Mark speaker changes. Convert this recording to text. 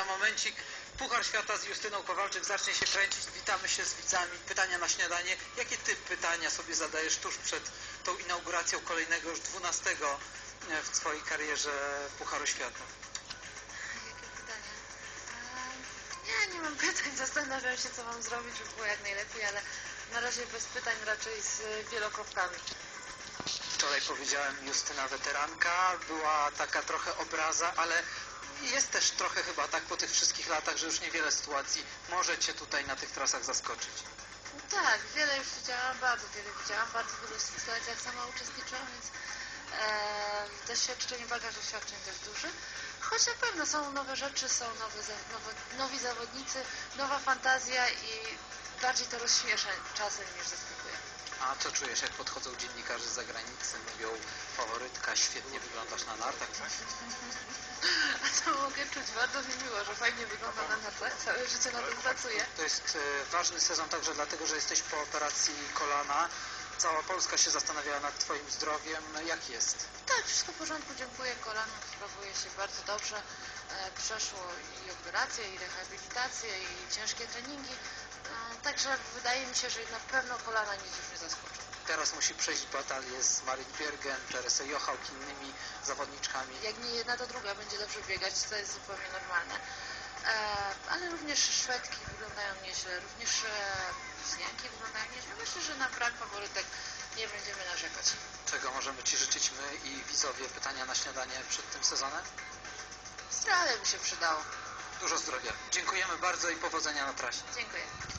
Speaker 1: Za momencik Puchar Świata z Justyną Kowalczyk zacznie się kręcić. Witamy się z widzami. Pytania na śniadanie. Jakie ty pytania sobie zadajesz tuż przed tą inauguracją kolejnego już 12 w swojej karierze Pucharu Świata?
Speaker 2: Jakie pytania? Eee, Nie, nie mam pytań. Zastanawiam się, co mam zrobić, żeby było jak najlepiej, ale na razie bez pytań, raczej z wielokropkami.
Speaker 1: Wczoraj powiedziałem Justyna weteranka, była taka trochę obraza, ale jest też trochę chyba tak po tych wszystkich latach, że już niewiele sytuacji może cię tutaj na tych trasach zaskoczyć.
Speaker 2: No tak, wiele już widziałam, bardzo wiele widziałam, bardzo wielu sytuacjach sama uczestniczyłam, więc e, doświadczenie, bagaż doświadczeń też duży. Choć na pewno są nowe rzeczy, są nowe, nowe, nowi zawodnicy, nowa fantazja i bardziej to rozśmiesza czasem niż zaskakuje.
Speaker 1: A co czujesz, jak podchodzą dziennikarze z zagranicy, mówią faworytka, świetnie wyglądasz na nartach?
Speaker 2: Mogę czuć? Bardzo mi miło, że fajnie wygląda na nartach, całe życie na tym pracuję.
Speaker 1: To jest e, ważny sezon także dlatego, że jesteś po operacji kolana. Cała Polska się zastanawiała nad twoim zdrowiem. Jak jest?
Speaker 2: Tak, wszystko w porządku, dziękuję. Kolano sprawuje się bardzo dobrze. E, przeszło i operację, i rehabilitację, i ciężkie treningi. E, także wydaje mi się, że na pewno kolana nic już nie zaskoczą.
Speaker 1: Teraz musi przejść batalię z Marin Biergen, Teresą Jochałk, innymi zawodniczkami.
Speaker 2: Jak nie jedna, to druga będzie dobrze biegać, to jest zupełnie normalne. E, ale również Szwedki wyglądają nieźle, również e, Rosjanki wyglądają nieźle. Myślę, że na brak faworytek nie będziemy narzekać.
Speaker 1: Czego możemy Ci życzyć my i widzowie pytania na śniadanie przed tym sezonem?
Speaker 2: Zdrowie by się przydało.
Speaker 1: Dużo zdrowia. Dziękujemy bardzo i powodzenia na trasie.
Speaker 2: Dziękuję.